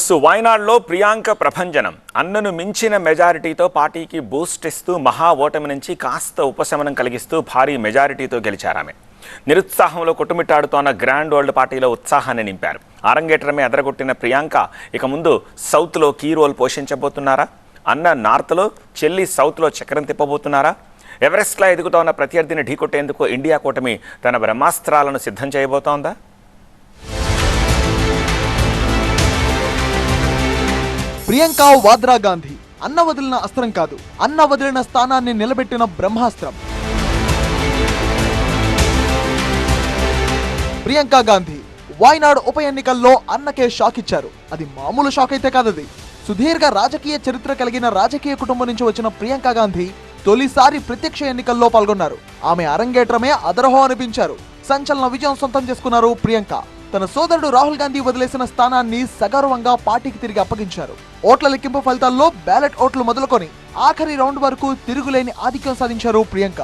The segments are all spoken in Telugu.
సో వాయనాడ్లో ప్రియాంక ప్రభంజనం. అన్నను మించిన మెజారిటీతో పార్టీకి బూస్ట్ ఇస్తూ మహా ఓటమి నుంచి కాస్త ఉపశమనం కలిగిస్తూ భారీ మెజారిటీతో గెలిచారామె నిరుత్సాహంలో కొట్టుమిట్టాడుతోన్న గ్రాండ్ ఓల్డ్ పార్టీలో ఉత్సాహాన్ని నింపారు. అరంగేట్రమే ఎదరగొట్టిన ప్రియాంక ఇక ముందు సౌత్లో కీ రోల్ పోషించబోతున్నారా? అన్న నార్త్లో చెల్లి సౌత్లో చక్రం తిప్పబోతున్నారా? ఎవరెస్ట్లా ఎదుగుతోన్న ప్రత్యర్థిని ఢీకొట్టేందుకు ఇండియా కూటమి తన బ్రహ్మాస్త్రాలను సిద్ధం చేయబోతోందా? ప్రియాంక వాద్రా గాంధీ. అన్న వదిలిన అస్త్రం కాదు. అన్న వదిలిన స్థానాన్ని నిలబెట్టిన బ్రహ్మాస్త్రం. ప్రియాంక గాంధీ వాయనాడు ఉప ఎన్నికల్లో అన్నకే షాక్ ఇచ్చారు. అది మామూలు షాక్ అయితే కాదది. సుదీర్ఘ రాజకీయ చరిత్ర కలిగిన రాజకీయ కుటుంబం నుంచి వచ్చిన ప్రియాంక గాంధీ తొలిసారి ప్రత్యక్ష ఎన్నికల్లో పాల్గొన్నారు. ఆమె అరంగేట్రమే అదరహో అనిపించారు. సంచలన విజయం సొంతం చేసుకున్నారు ప్రియాంక. తన సోదరుడు రాహుల్ గాంధీ వదిలేసిన స్థానాన్ని సగర్వంగా పార్టీకి తిరిగి అప్పగించారు. ఓట్ల లెక్కింపు ఫలితాల్లో బ్యాలెట్ ఓట్లు మొదలుకొని ఆఖరి రౌండ్ వరకు తిరుగులేని ఆధిక్యం సాధించారు ప్రియాంక.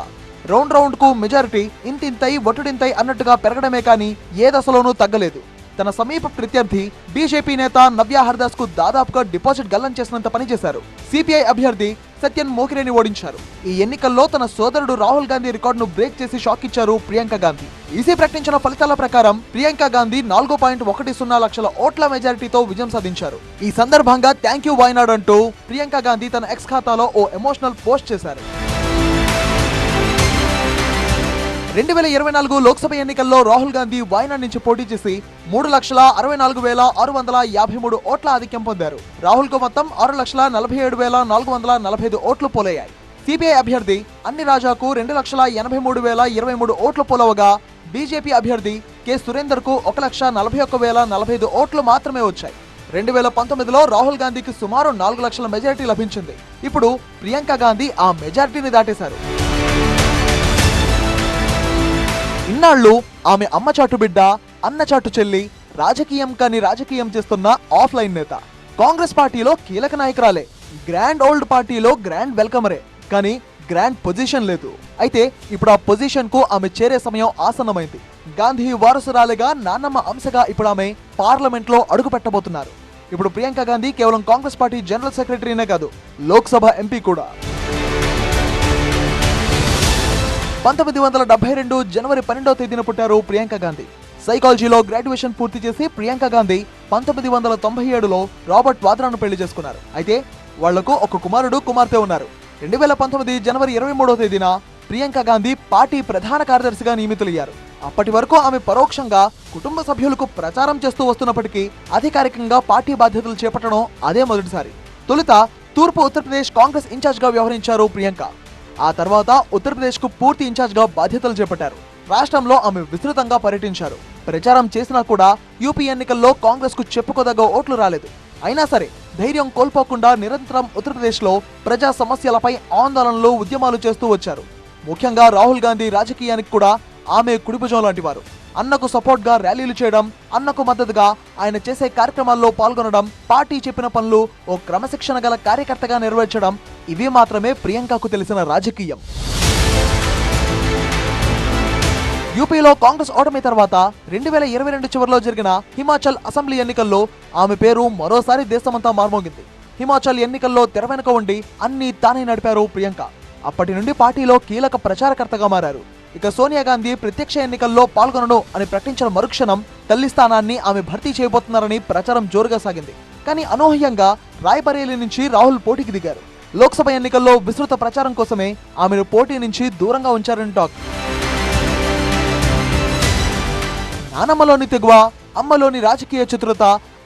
రౌండ్ రౌండ్కు మెజారిటీ ఇంతింతై ఒటుడింతై అన్నట్టుగా పెరగడమే కానీ ఏ దశలోనూ తగ్గలేదు. తన సమీప ప్రత్యర్థి బీజేపీ నేత నవ్య హర్దాస్కు దాదాపుగా డిపాజిట్ గల్లం చేసినంత పనిచేశారు సిపిఐ అభ్యర్థి సత్యన్ మోకిరేని ఓడించారు. ఈ ఎన్నికల్లో తన సోదరుడు రాహుల్ గాంధీ రికార్డును బ్రేక్ చేసి షాక్ ఇచ్చారు ప్రియాంక గాంధీ. ఈసీ ప్రకటించిన ఫలితాల ప్రకారం ప్రియాంక గాంధీ నాలుగు పాయింట్ ఒకటి సున్నా లక్షల ఓట్ల మెజారిటీతో విజయం సాధించారు. ఈ సందర్భంగా థ్యాంక్ యూ వాయనాడ్ అంటూ ప్రియాంక గాంధీ తన ఎక్స్ ఖాతాలో ఓ ఎమోషనల్ పోస్ట్ చేశారు. రెండు వేల ఇరవై నాలుగు లోక్సభ ఎన్నికల్లో రాహుల్ గాంధీ వాయనాడ్ నుంచి పోటీ చేసి మూడు లక్షల అరవై నాలుగు వేల ఆరు వందల యాభై మూడు ఓట్ల ఆధిక్యం పొందారు. రాహుల్కు మొత్తం ఆరు లక్షల నలభై ఏడు వేల నాలుగు వందల నలభై ఐదు ఓట్లు పోలయ్యాయి. సిపిఐ అభ్యర్థి అన్ని రాజాకు రెండు లక్షల ఎనభై మూడు వేల ఇరవై మూడు ఓట్లు పోలవగా బీజేపీ అభ్యర్థి కె సురేందర్కు ఒక లక్ష నలభై ఒక్క వేల నలభై ఐదు ఓట్లు మాత్రమే వచ్చాయి. రెండు వేల పంతొమ్మిదిలో రాహుల్ గాంధీకి సుమారు నాలుగు లక్షల మెజారిటీ లభించింది. ఇప్పుడు ప్రియాంక గాంధీ ఆ మెజారిటీని దాటేశారు. ఇన్నాళ్ళు ఆమె అమ్మ చాటు బిడ్డ అన్న చాటు చెల్లి రాజకీయం కాని రాజకీయం చేస్తున్న ఆఫ్లైన్ నేత. కాంగ్రెస్ పార్టీలో కీలక నాయకురాలే. గ్రాండ్ ఓల్డ్ పార్టీలో గ్రాండ్ వెల్కమరే. కానీ గ్రాండ్ పొజిషన్ లేదు. అయితే ఇప్పుడు ఆ పొజిషన్కు ఆమె చేరే సమయం ఆసన్నమైంది. గాంధీ వారసురాలిగా నాన్నమ్మ అంశగా ఇప్పుడు ఆమె పార్లమెంట్లో అడుగు పెట్టబోతున్నారు. ఇప్పుడు ప్రియాంక గాంధీ కేవలం కాంగ్రెస్ పార్టీ జనరల్ సెక్రటరీనే కాదు లోక్సభ ఎంపీ కూడా. పంతొమ్మిది వందల డెబ్బై రెండు జనవరి పన్నెండవ తేదీన పుట్టారు ప్రియాంక గాంధీ. సైకాలజీలో గ్రాడ్యుయేషన్ పూర్తి చేసి ప్రియాంక గాంధీ పంతొమ్మిది వందల తొంభై ఏడులో రాబర్ట్ వాద్రాను పెళ్ళి చేసుకున్నారు. అయితే వాళ్ళకు ఒక కుమారుడు కుమార్తె ఉన్నారు. రెండు వేల పంతొమ్మిది జనవరి ఇరవై మూడవ తేదీన ప్రియాంక గాంధీ పార్టీ ప్రధాన కార్యదర్శిగా నియమితులయ్యారు. అప్పటి వరకు ఆమె పరోక్షంగా కుటుంబ సభ్యులకు ప్రచారం చేస్తూ వస్తున్నప్పటికీ అధికారికంగా పార్టీ బాధ్యతలు చేపట్టడం అదే మొదటిసారి. తొలుత తూర్పు ఉత్తరప్రదేశ్ కాంగ్రెస్ ఇన్ఛార్జ్గా వ్యవహరించారు ప్రియాంక. ఆ తర్వాత ఉత్తరప్రదేశ్కు పూర్తి ఇన్ఛార్జ్గా బాధ్యతలు చేపట్టారు. రాష్ట్రంలో ఆమె విస్తృతంగా పర్యటించారు. ప్రచారం చేసినా కూడా యూపీ ఎన్నికల్లో కాంగ్రెస్కు చెప్పుకోదగ్గ ఓట్లు రాలేదు. అయినా సరే ధైర్యం కోల్పోకుండా నిరంతరం ఉత్తరప్రదేశ్లో ప్రజా సమస్యలపై ఆందోళనలు ఉద్యమాలు చేస్తూ వచ్చారు. ముఖ్యంగా రాహుల్ గాంధీ రాజకీయానికి కూడా ఆమె కుడిభుజం లాంటివారు అన్నకు సపోర్ట్గా ర్యాలీలు చేయడం అన్నకు మద్దతుగా ఆయన చేసే కార్యక్రమాల్లో పాల్గొనడం పార్టీ చెప్పిన పనులు ఓ క్రమశిక్షణ గల కార్యకర్తగా నెరవేర్చడం ఇవి మాత్రమే ప్రియాంకకు తెలిసిన రాజకీయం. యూపీలో కాంగ్రెస్ ఓటమి తర్వాత రెండు వేల ఇరవై రెండు చివరిలో జరిగిన హిమాచల్ అసెంబ్లీ ఎన్నికల్లో ఆమె పేరు మరోసారి దేశమంతా మార్మోగింది. హిమాచల్ ఎన్నికల్లో తెర వెనుక ఉండి అన్ని తానే నడిపారు ప్రియాంక. అప్పటి నుండి పార్టీలో కీలక ప్రచారకర్తగా మారారు. ఇక సోనియా గాంధీ ప్రత్యక్ష ఎన్నికల్లో పాల్గొనను అని ప్రకటించిన మరుక్షణం తల్లి స్థానాన్ని ఆమె భర్తీ చేయబోతున్నారని ప్రచారం జోరుగా సాగింది. కానీ అనూహ్యంగా రాయ్బరేలీ నుంచి రాహుల్ పోటీకి దిగారు. లోక్సభ ఎన్నికల్లో విస్తృత ప్రచారం కోసమే ఆమెను పోటీ నుంచి దూరంగా ఉంచారని టాక్. నానమ్మలోని తెగువ అమ్మలోని రాజకీయ చతురత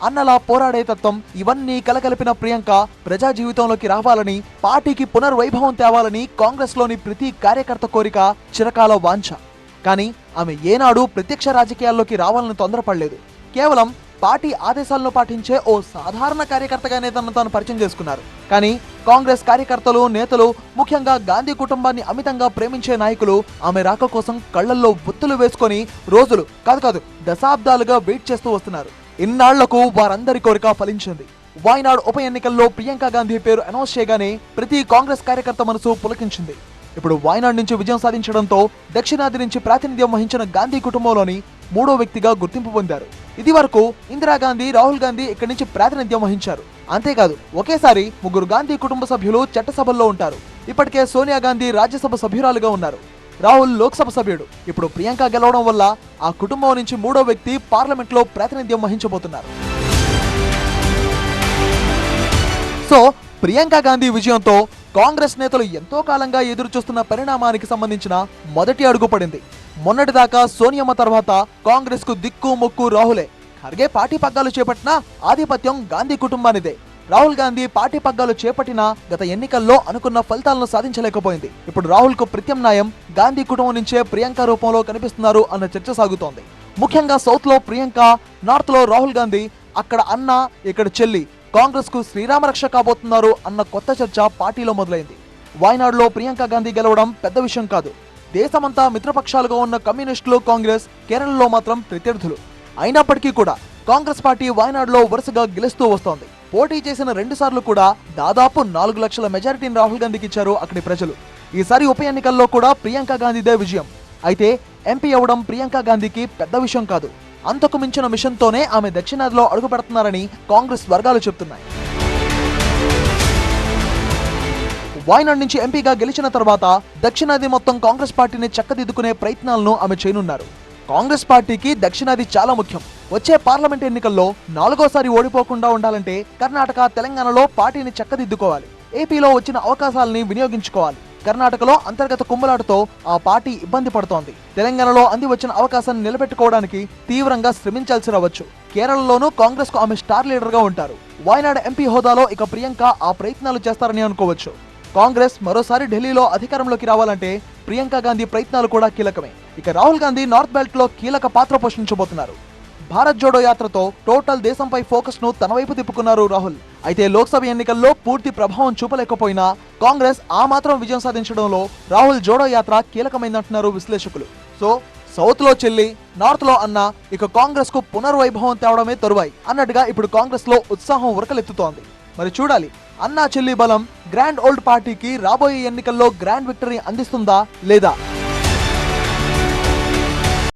అన్నలా పోరాడే తత్వం ఇవన్నీ కలగలిపిన ప్రియాంక ప్రజా జీవితంలోకి రావాలని పార్టీకి పునర్వైభవం తేవాలని కాంగ్రెస్లోని ప్రతి కార్యకర్త కోరిక చిరకాల వాంఛ. కానీ ఆమె ఏనాడు ప్రత్యక్ష రాజకీయాల్లోకి రావాలని తొందరపడలేదు. కేవలం పార్టీ ఆదేశాలను పాటించే ఓ సాధారణ కార్యకర్తగానే తనను తాను పరిచయం చేసుకున్నారు. కానీ కాంగ్రెస్ కార్యకర్తలు నేతలు ముఖ్యంగా గాంధీ కుటుంబాన్ని అమితంగా ప్రేమించే నాయకులు ఆమె రాక కోసం కళ్ళల్లో ఒత్తులు వేసుకొని రోజులు కాదు కాదు దశాబ్దాలుగా వెయిట్ చేస్తూ వస్తున్నారు. ఇన్నాళ్ళకు వారందరి కోరిక ఫలించింది. వాయనాడ్ ఉప ఎన్నికల్లో ప్రియాంక గాంధీ పేరు అనౌన్స్ చేయగానే ప్రతి కాంగ్రెస్ కార్యకర్త మనసు పులకించింది. ఇప్పుడు వాయనాడ్ నుంచి విజయం సాధించడంతో దక్షిణాది నుంచి ప్రాతినిధ్యం వహించిన గాంధీ కుటుంబంలోని మూడో వ్యక్తిగా గుర్తింపు పొందారు. ఇది వరకు ఇందిరాగాంధీ రాహుల్ గాంధీ ఇక్కడి నుంచి ప్రాతినిధ్యం వహించారు. అంతేకాదు ఒకేసారి ముగ్గురు గాంధీ కుటుంబ సభ్యులు చట్టసభల్లో ఉంటారు. ఇప్పటికే సోనియా గాంధీ రాజ్యసభ సభ్యురాలుగా ఉన్నారు. రాహుల్ లోక్సభ సభ్యుడు. ఇప్పుడు ప్రియాంక గెలవడం వల్ల ఆ కుటుంబం నుంచి మూడో వ్యక్తి పార్లమెంట్లో ప్రాతినిధ్యం వహించబోతున్నారు. సో ప్రియాంక గాంధీ విజయంతో కాంగ్రెస్ నేతలు ఎంతో కాలంగా ఎదురుచూస్తున్న పరిణామానికి సంబంధించిన మొదటి అడుగు పడింది. మొన్నటిదాకా సోనియమ్మ తర్వాత కాంగ్రెస్కు దిక్కు మొక్కు రాహులే. ఖర్గే పార్టీ పగ్గాలు చేపట్టినా ఆధిపత్యం గాంధీ కుటుంబానిదే. రాహుల్ గాంధీ పార్టీ పగ్గాలు చేపట్టినా గత ఎన్నికల్లో అనుకున్న ఫలితాలను సాధించలేకపోయింది. ఇప్పుడు రాహుల్కు ప్రత్యామ్నాయం గాంధీ కుటుంబం నుంచే ప్రియాంక రూపంలో కనిపిస్తున్నారు అన్న చర్చ సాగుతోంది. ముఖ్యంగా సౌత్లో ప్రియాంక నార్త్లో రాహుల్ గాంధీ అక్కడ అన్న ఇక్కడ చెల్లి. కాంగ్రెస్కు శ్రీరామ రక్ష కాబోతున్నారు అన్న కొత్త చర్చ పార్టీలో మొదలైంది. వాయనాడులో ప్రియాంక గాంధీ గెలవడం పెద్ద విషయం కాదు. దేశమంతా మిత్రపక్షాలుగా ఉన్న కమ్యూనిస్టులు కాంగ్రెస్ కేరళలో మాత్రం ప్రత్యర్థులు. అయినప్పటికీ కూడా కాంగ్రెస్ పార్టీ వాయనాడులో వరుసగా గెలుస్తూ వస్తోంది. పోటీ చేసిన రెండు సార్లు కూడా దాదాపు నాలుగు లక్షల మెజారిటీని రాహుల్ గాంధీకి ఇచ్చారు అక్కడి ప్రజలు. ఈసారి ఉప ఎన్నికల్లో కూడా ప్రియాంక గాంధీదే విజయం. అయితే ఎంపీ అవ్వడం ప్రియాంక గాంధీకి పెద్ద విషయం కాదు. అంతకు మించిన మిషన్తోనే ఆమె దక్షిణాదిలో అడుగుపెడుతున్నారని కాంగ్రెస్ వర్గాలు చెబుతున్నాయి. వాయనాడ్ నుంచి ఎంపీగా గెలిచిన తర్వాత దక్షిణాది మొత్తం కాంగ్రెస్ పార్టీని చక్కదిద్దుకునే ప్రయత్నాలను ఆమె చేయనున్నారు. కాంగ్రెస్ పార్టీకి దక్షిణాది చాలా ముఖ్యం. వచ్చే పార్లమెంట్ ఎన్నికల్లో నాలుగోసారి ఓడిపోకుండా ఉండాలంటే కర్ణాటక తెలంగాణలో పార్టీని చక్కదిద్దుకోవాలి. ఏపీలో వచ్చిన అవకాశాలని వినియోగించుకోవాలి. కర్ణాటకలో అంతర్గత కుమ్మలాటతో ఆ పార్టీ ఇబ్బంది పడుతోంది. తెలంగాణలో అంది వచ్చిన అవకాశాన్ని నిలబెట్టుకోవడానికి తీవ్రంగా శ్రమించాల్సి రావచ్చు. కేరళలోనూ కాంగ్రెస్కు ఆమె స్టార్ లీడర్గా ఉంటారు. వాయనాడ్ ఎంపీ హోదాలో ఇక ప్రియాంక ఆ ప్రయత్నాలు చేస్తారని అనుకోవచ్చు. కాంగ్రెస్ మరోసారి ఢిల్లీలో అధికారంలోకి రావాలంటే ప్రియాంక గాంధీ ప్రయత్నాలు కూడా కీలకమే. ఇక రాహుల్ గాంధీ నార్త్ బెల్ట్లో కీలక పాత్ర పోషించబోతున్నారు. భారత్ జోడో యాత్రతో టోటల్ దేశంపై ఫోకస్ను తన వైపు తిప్పుకున్నారు రాహుల్. అయితే లోక్సభ ఎన్నికల్లో పూర్తి ప్రభావం చూపలేకపోయినా కాంగ్రెస్ ఆ మాత్రం విజయం సాధించడంలో రాహుల్ జోడో యాత్ర కీలకమైందంటున్నారు విశ్లేషకులు. సో సౌత్లో చెల్లి నార్త్లో అన్న ఇక కాంగ్రెస్కు పునర్వైభవం తేవడమే తరువాయి అన్నట్టుగా ఇప్పుడు కాంగ్రెస్లో ఉత్సాహం ఉరకలెత్తుతోంది. మరి చూడాలి అన్నా చెల్లి బలం గ్రాండ్ ఓల్డ్ పార్టీకి రాబోయే ఎన్నికల్లో గ్రాండ్ విక్టరీ అందిస్తుందా లేదా?